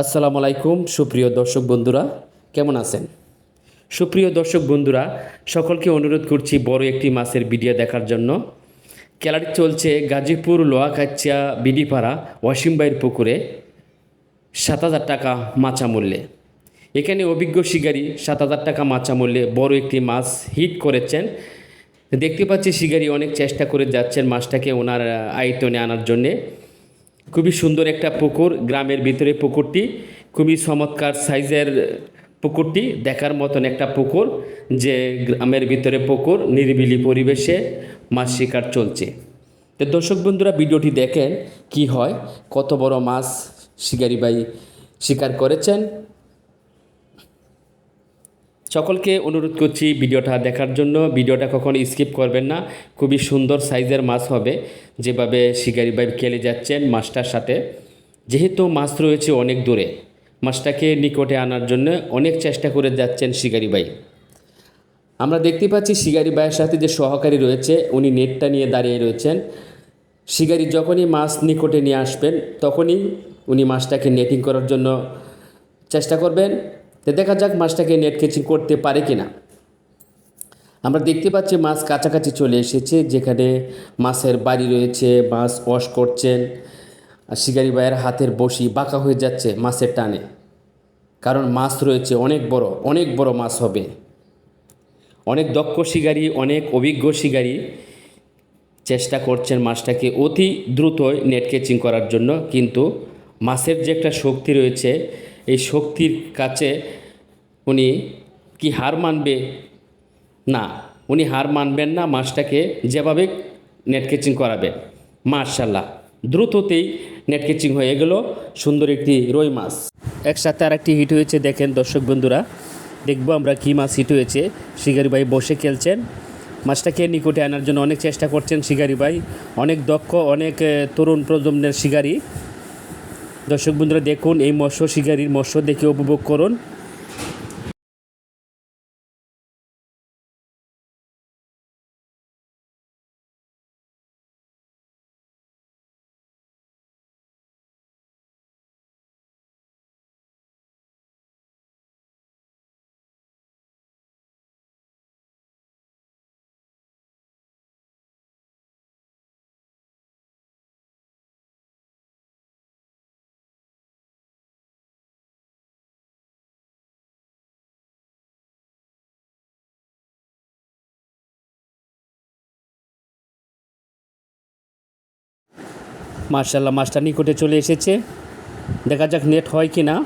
আসসালামু আলাইকুম, সুপ্রিয় দর্শক বন্ধুরা, কেমন আছেন? সুপ্রিয় দর্শক বন্ধুরা, সকলকে অনুরোধ করছি বড় একটি মাছের ভিডিও দেখার জন্য। খেলাটি চলছে গাজীপুর লোহাকাচ্চা বিডিপাড়া ওয়াসিমবাইয়ের পুকুরে, সাত হাজার টাকা মাচা মূল্যে। এখানে অভিজ্ঞ শিকারী সাত হাজার টাকা মাচা মূল্যে বড় একটি মাছ হিট করেছেন। দেখতে পাচ্ছি শিকারী অনেক চেষ্টা করে যাচ্ছেন মাছটাকে ওনার আয়তনে আনার জন্যে। খুবই সুন্দর একটা পুকুর, গ্রামের ভিতরে পুকুরটি। খুবই চমৎকার সাইজের পুকুরটি, দেখার মতন একটা পুকুর যে গ্রামের ভিতরে পুকুর, নিরিবিলি পরিবেশে মাছ শিকার চলছে। তো দর্শক বন্ধুরা, ভিডিওটি দেখেন কি হয়। কত বড় মাছ শিকারি ভাই শিকার করেছেন। সকলকে অনুরোধ করছি ভিডিওটা দেখার জন্য। ভিডিওটা কখনো স্কিপ করবেন না। খুবই সুন্দর সাইজের মাছ হবে। যেভাবে শিকারি ভাই খেলে যাচ্ছেন মাছটার সাথে। যেহেতু মাছ রয়েছে অনেক দূরে, মাছটাকে নিকটে আনার জন্য অনেক চেষ্টা করে যাচ্ছেন শিকারি ভাই। আমরা দেখতে পাচ্ছি শিকারি ভাইয়ের সাথে যে সহকারী রয়েছে, উনি নেটটা নিয়ে দাঁড়িয়ে রয়েছেন। শিকারি যখনই মাছ নিকটে নিয়ে আসবেন, তখনই উনি মাছটাকে নেটিং করার জন্য চেষ্টা করবেন। তো দেখা যাক মাছটাকে নেট কেচিং করতে পারে কি না আমরা দেখতে পাচ্ছি মাছ কাছাকাছি চলে এসেছে, যেখানে মাছের বাড়ি রয়েছে, মাছ ওয়াশ করছেন, আর শিকারি ভাইয়ের হাতের বসি বাঁকা হয়ে যাচ্ছে মাছের টানে। কারণ মাছ রয়েছে অনেক বড় অনেক বড় মাছ হবে। অনেক দক্ষ শিকারি, অনেক অভিজ্ঞ শিকারি চেষ্টা করছেন মাছটাকে অতি দ্রুত নেট কেচিং করার জন্য, কিন্তু মাছের যে একটা শক্তি রয়েছে এই শক্তির কাছে উনি কি হার মানবে? না, উনি হার মানবেন না, মাছটাকে যেভাবে নেট কেচিং করাবেন মার্শাল্লাহ দ্রুততেই নেট কেচিং হয়ে গেল সুন্দর একটি রুই মাছ। একসাথে আর একটি হিট হয়েছে, দেখেন দর্শক বন্ধুরা। দেখব আমরা কী মাছ হিট হয়েছে। শিকারি ভাই বসে খেলছেন। মাছটাকে নিকটে আনার জন্য অনেক চেষ্টা করছেন শিকারি ভাই। অনেক দক্ষ, অনেক তরুণ প্রজন্মের শিকারী। দর্শক বন্ধুরা দেখুন এই মৎস্য শিকারীর মৎস্য দেখে উপভোগ করুন। মার্শাল্লাহ মাছটা নিকটে চলে এসেছে। দেখা যাক নেট হয় কি না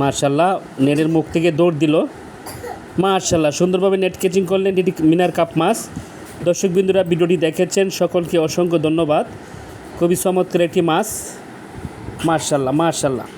মার্শাল্লাহ নেটের মুখ থেকে দৌড় দিল। মার্শাল্লাহ সুন্দরভাবে নেট ক্যাচিং করলেন এটি মিনার কাপ মাছ। দর্শক বিন্দুরা, ভিডিওটি দেখেছেন, সকলকে অসংখ্য ধন্যবাদ। কবি চমৎকার একটি মাছ। মার্শাল্লাহ মার্শাল্লাহ